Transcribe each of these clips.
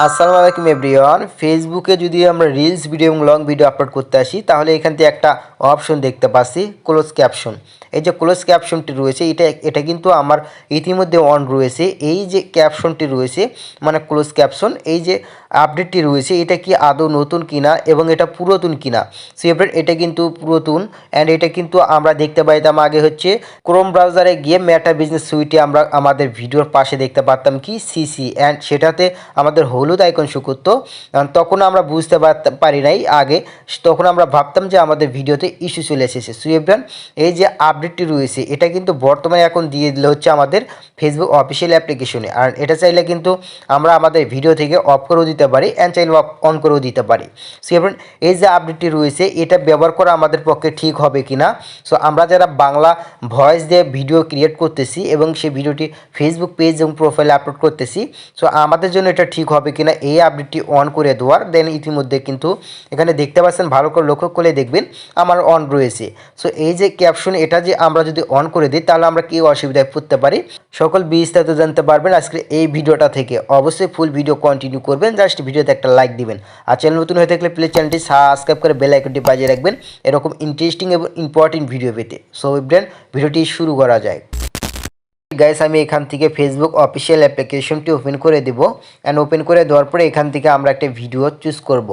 আসসালামু আলাইকুম এভরিওয়ান। ফেসবুকে যদি আমরা রিলস ভিডিও এবং লং ভিডিও আপলোড করতে আসি, তাহলে এখান থেকে একটা অপশন দেখতে পাচ্ছি ক্লোজ ক্যাপশন এই যে ক্লোজ ক্যাপশনটি রয়েছে, এটা এটা কিন্তু আমার ইতিমধ্যে অন রয়েছে। এই যে ক্যাপশনটি রয়েছে মানে ক্লোজ ক্যাপশন এই যে আপডেটটি রয়েছে, এটা কি আদৌ নতুন কিনা এবং এটা পুরাতন কিনা? সেপারেট এটা কিন্তু পুরাতন অ্যান্ড এটা কিন্তু আমরা দেখতে পাইতাম আগে হচ্ছে ক্রোম ব্রাউজারে গিয়ে মেটা বিজনেস সুইটে আমরা আমাদের ভিডিওর পাশে দেখতে পারতাম কি? সিসি অ্যান্ড সেটাতে আমাদের হলুদ আইকন শো করতো। তখন আমরা বুঝতে পারি নাই আগে। তখন আমরা ভাবতাম যে আমাদের ভিডিওতে ইস্যু চলে এসেছে। সুইফটান এই যে আপডেটটি রয়েছে, এটা কিন্তু বর্তমানে এখন দিয়ে দিলে হচ্ছে আমাদের ফেসবুক অফিসিয়াল অ্যাপ্লিকেশনে আর এটা চাইলে কিন্তু আমরা আমাদের ভিডিও থেকে অফ করেও দিতে পারি অ্যান্ড চাইলে অন করেও দিতে পারি। সুইফটান এই যে আপডেটটি রয়েছে, এটা ব্যবহার করা আমাদের পক্ষে ঠিক হবে কি না সো আমরা যারা বাংলা ভয়েস দিয়ে ভিডিও ক্রিয়েট করতেছি এবং সেই ভিডিওটি ফেসবুক পেজ এবং প্রোফাইলে আপলোড করতেছি সো আমাদের জন্য এটা ঠিক হবে কিনা এই আপডেটটি অন করে দেওয়ার। দেন ইতিমধ্যে কিন্তু এখানে দেখতে পাচ্ছেন, ভালো করে লক্ষ্য করলে দেখবেন, আমার অন রয়েছে। সো এই যে ক্যাপশন এটা যে আমরা যদি অন করে দিই, তাহলে আমরা কি অসুবিধায় পড়তে পারি? সকল বিস্তারিত জানতে পারবেন আজকে এই ভিডিওটা থেকে। অবশ্যই ফুল ভিডিও কন্টিনিউ করবেন জাস্ট ভিডিওতে একটা লাইক দিবেন। আর চ্যানেল নতুন হয়ে থাকলে প্লিজ চ্যানেলটি সাবস্ক্রাইব করে বেল আইকনটি বাজিয়ে রাখবেন। এরকম ইন্টারেস্টিং এবং ইম্পর্টেন্ট ভিডিও পেতে। সো ব্রেন ভিডিওটি শুরু করা যায় গাইস আমি এখান থেকে ফেসবুক অফিসিয়াল অ্যাপ্লিকেশনটি ওপেন করে দেব। অ্যান্ড ওপেন করে দেওয়ার পরে এখান থেকে আমরা একটা ভিডিও চুজ করব।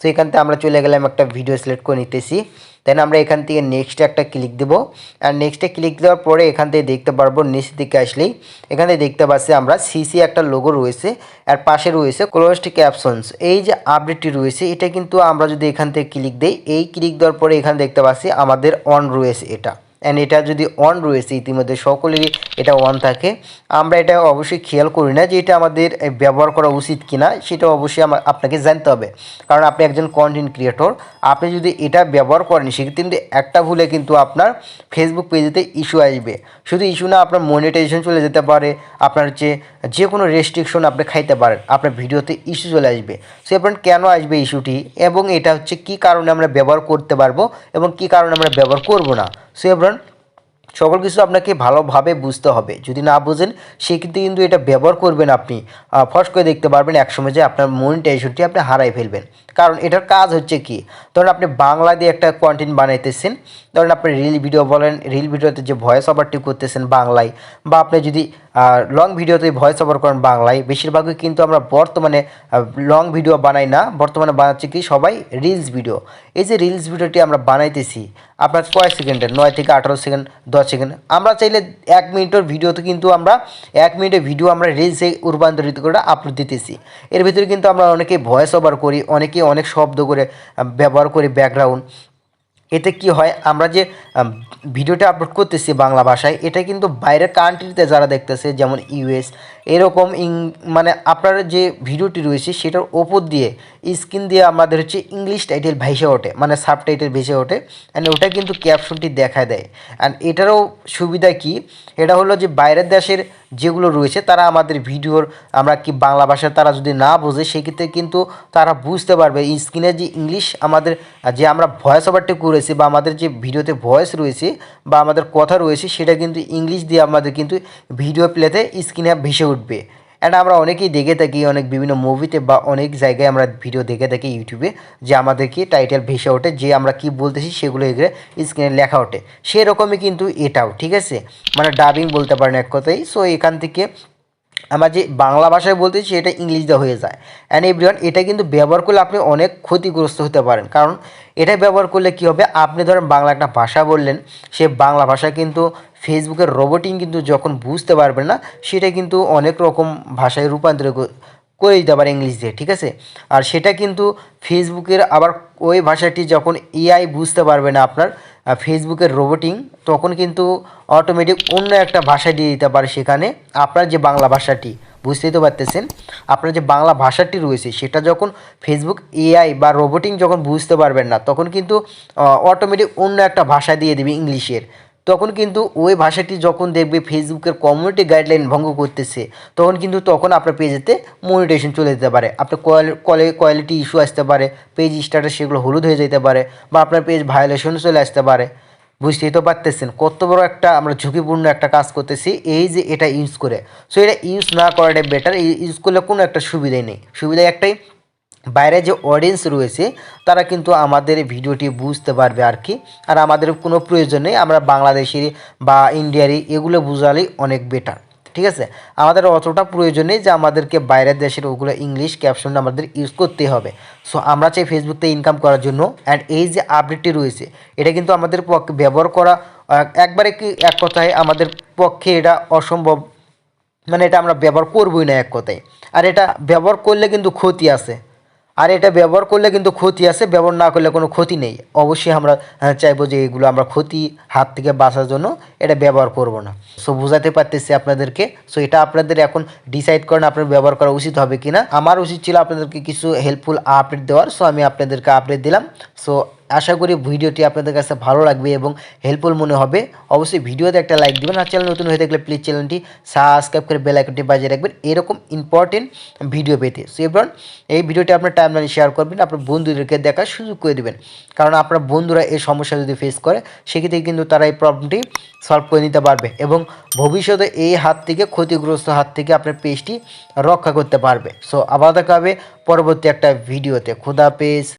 তো এখান থেকে আমরা চলে গেলাম, একটা ভিডিও সিলেক্ট করে নিতেছি। দেন আমরা এখান থেকে নেক্সটে একটা ক্লিক দেবো। আর নেক্সটে ক্লিক দেওয়ার পরে এখান থেকে দেখতে পারব নিচ দিকে আসলেই এখানে দেখতে পাচ্ছি আমরা সিসি একটা লোগো রয়েছে। আর পাশে রয়েছে ক্লোজড ক্যাপশনস এই যে আপডেটটি রয়েছে, এটা কিন্তু আমরা যদি এখান থেকে ক্লিক দিই, এই ক্লিক দেওয়ার পরে এখানে দেখতে পাচ্ছি আমাদের অন রয়েছে এটা। অ্যান্ড এটা যদি অন রয়েছে ইতিমধ্যে সকলেরই এটা অন থাকে। আমরা এটা অবশ্যই খেয়াল করি না যে এটা আমাদের ব্যবহার করা উচিত কিনা, সেটা অবশ্যই আমার আপনাকে জানতে হবে। কারণ আপনি একজন কন্টেন্ট ক্রিয়েটর আপনি যদি এটা ব্যবহার করেন, সেক্ষেত্রে কিন্তু একটা ভুলে কিন্তু আপনার ফেসবুক পেজেতে ইস্যু আসবে। শুধু ইস্যু না, আপনার মনিটাইজেশন চলে যেতে পারে, আপনার যে যে কোনো রেস্ট্রিকশন আপনি খাইতে পারেন, আপনার ভিডিওতে ইস্যু চলে আসবে। সে আপনার কেন আসবে ইস্যুটি এবং এটা হচ্ছে কি কারণে আমরা ব্যবহার করতে পারব এবং কি কারণে আমরা ব্যবহার করব না? সো সকল কিছু আপনাকে ভালোভাবে বুঝতে হবে। যদি না বুঝেন সেক্ষেত্রে কিন্তু এটা ব্যবহার করবেন আপনি। ফস করে দেখতে পারবেন একসময় যে আপনার মনিটাইজেশনটি আপনি হারাই ফেলবেন। কারণ এটার কাজ হচ্ছে কি? ধরুন আপনি বাংলা দিয়ে একটা কন্টেন্ট বানাইতেছেন, ধরুন আপনি রিল ভিডিও বলেন রিল ভিডিওতে যে ভয়েস ওভারটি করতেছেন বাংলায়, বা আপনি যদি লং ভিডিওতে ভয়েস ওভার করেন বাংলায়, বেশিরভাগই কিন্তু আমরা বর্তমানে লং ভিডিও বানাই না, বর্তমানে বানাচ্ছি কি সবাই রিলস ভিডিও এই যে রিলস ভিডিওটি আমরা বানাইতেছি, আপনার কয়েক সেকেন্ডের নয় থেকে আঠারো সেকেন্ড, দশ সেকেন্ড। আমরা চাইলে এক মিনিটের ভিডিওতে কিন্তু আমরা, এক মিনিটের ভিডিও আমরা রিলসে রূপান্তরিত করে আপলোড দিতেছি। এর ভিতরে কিন্তু আমরা অনেকে ভয়েস ওভার করি অনেকে অনেক শব্দ করে ব্যবহার করি ব্যাকগ্রাউন্ড এতে কি হয়, আমরা যে ভিডিওটা আপলোড করতেছি বাংলা ভাষায়, এটা কিন্তু বাইরের কান্ট্রিতে যারা দেখতেছে, যেমন ইউএস এরকম ইং মানে আপনার যে ভিডিওটি রয়েছে, সেটার ওপর দিয়ে, স্ক্রিন দিয়ে আমাদের হচ্ছে ইংলিশ টাইটেল ভেসে ওঠে মানে সাব টাইটেল ভেসে ওঠে অ্যান্ড ওটা কিন্তু ক্যাপশনটি দেখা দেয়। অ্যান্ড এটারও সুবিধা কি, এটা হলো যে বাইরের দেশের যেগুলো রয়েছে, তারা আমাদের ভিডিওর, আমরা কি বাংলা ভাষা তারা যদি না বোঝে, সেক্ষেত্রে কিন্তু তারা বুঝতে পারবে। স্ক্রিনে যে ইংলিশ আমাদের, যে আমরা ভয়েস ওভারটি করেছি বা আমাদের যে ভিডিওতে ভয়েস রয়েছে বা আমাদের কথা রয়েছে, সেটা কিন্তু ইংলিশ দিয়ে আমাদের কিন্তু ভিডিও প্লেতে স্ক্রিনে ভেসে উঠবে। অ্যান্ড আমরা অনেকেই দেখে থাকি, অনেক বিভিন্ন মুভিতে বা অনেক জায়গায় আমরা ভিডিও দেখে থাকি ইউটিউবে যে আমাদেরকে টাইটেল ভেসে ওঠে, যে আমরা কি বলতেছি সেগুলো এগুলো স্ক্রিনে লেখা ওঠে। সেরকমই কিন্তু এটাও, ঠিক আছে? মানে ডাবিং বলতে পারেন এক কথাই সো এখান থেকে আমরা যে বাংলা ভাষায় বলতেছি সেটা ইংলিশ হয়ে যায়। অ্যান্ড এভরিওয়ান এটা কিন্তু ব্যবহার করলে আপনি অনেক ক্ষতিগ্রস্ত হতে পারেন। কারণ এটা ব্যবহার করলে কী হবে? আপনি ধরেন বাংলা একটা ভাষা বললেন, সে বাংলা ভাষা কিন্তু ফেসবুকের রোবটিং কিন্তু যখন বুঝতে পারবেন না, সেটা কিন্তু অনেক রকম ভাষায় রূপান্তর করে দিতে পারে ইংলিশ দিয়ে, ঠিক আছে? আর সেটা কিন্তু ফেসবুকের আবার ওই ভাষাটি যখন এআই বুঝতে পারবে না আপনার ফেসবুকের রোবোটিং তখন কিন্তু অটোমেটিক অন্য একটা ভাষা দিয়ে দিতে পারে সেখানে। আপনার যে বাংলা ভাষাটি, বুঝতেই তো পারতেছেন? আপনার যে বাংলা ভাষাটি রয়েছে, সেটা যখন ফেসবুক এআই বা রোবোটিং যখন বুঝতে পারবেন না, তখন কিন্তু অটোমেটিক অন্য একটা ভাষা দিয়ে দেবে ইংলিশের। তখন কিন্তু ওই ভাষাটি যখন দেখবে ফেসবুকের কমিউনিটি গাইডলাইন ভঙ্গ করতেছে, তখন কিন্তু তখন আপনার পেজেতে মনিটেশন চলে যেতে পারে। আপনার কলে কোয়ালিটি ইস্যু আসতে পারে পেজ স্ট্যাটাস সেগুলো হলুদ হয়ে যেতে পারে বা আপনার পেজ ভায়োলেশন চলে আসতে পারে। বুঝতেই তো পারতেছেন কত বড় একটা আমরা ঝুঁকিপূর্ণ একটা কাজ করতেছি, এই যে এটা ইউজ করে। সো এটা ইউজ না করাটাই বেটার ইউজ করলে কোনো একটা সুবিধাই নেই। সুবিধা একটাই বাইরে যে অডিয়েন্স রয়েছে, তারা কিন্তু আমাদের ভিডিওটি বুঝতে পারবে আর কি। আর আমাদের কোনো প্রয়োজন নেই, আমরা বাংলাদেশেরই বা ইন্ডিয়ারই এগুলো বুঝালেই অনেক বেটার ঠিক আছে? আমাদের অতটা প্রয়োজন নেই যে আমাদেরকে বাইরের দেশের ওগুলো ইংলিশ ক্যাপশন আমাদের ইউজ করতে হবে। সো আমরা চাই ফেসবুকতে ইনকাম করার জন্য অ্যান্ড এই যে আপডেটটি রয়েছে, এটা কিন্তু আমাদের পক্ষে ব্যবহার করা একবারে কি এক কথায় আমাদের পক্ষে এটা অসম্ভব মানে এটা আমরা ব্যবহার করবই না এক কথায়। আর এটা ব্যবহার করলে কিন্তু ক্ষতি আছে। আর এটা ব্যবহার করলে কিন্তু ক্ষতি আছে ব্যবহার না করলে কোনো ক্ষতি নেই। অবশ্যই আমরা আহ, চাইব যে এগুলো আমরা ক্ষতি হাত থেকে বাঁচার জন্য এটা ব্যবহার করব না। সো বোঝাতে পারতেছি আপনাদেরকে। সো এটা আপনাদের এখন ডিসাইড করেন আপনার ব্যবহার করা উচিত হবে কি না আমার উচিত ছিল আপনাদেরকে কিছু হেল্পফুল আপডেট দেওয়ার। সো আমি আপনাদেরকে আপডেট দিলাম। সো আশা করি ভিডিওটি আপনাদের কাছে ভালো লাগবে এবং হেল্পফুল মনে হবে। অবশ্যই ভিডিওতে একটা লাইক দিবেন আর চ্যানেল নতুন হয়ে থাকলে প্লিজ চ্যানেলটি সাবস্ক্রাইব করে বেল আইকনটি বাজিয়ে রাখবেন। এরকম ইম্পর্টেন্ট ভিডিও পেতে। সো এবার এই ভিডিওটি আপনার টাইমলাইনে শেয়ার করবেন, আপনার বন্ধুদেরকে দেখার সুযোগ করে দেবেন। কারণ আপনার বন্ধুরা এই সমস্যা যদি ফেস করে, সেক্ষেত্রে কিন্তু তারা এই প্রবলেমটি সলভ করে নিতে পারবে এবং ভবিষ্যতে এই হাত থেকে, ক্ষতিগ্রস্ত হাত থেকে আপনার পেজটি রক্ষা করতে পারবে। সো আবার দেখা হবে পরবর্তী একটা ভিডিওতে খুদা পেজ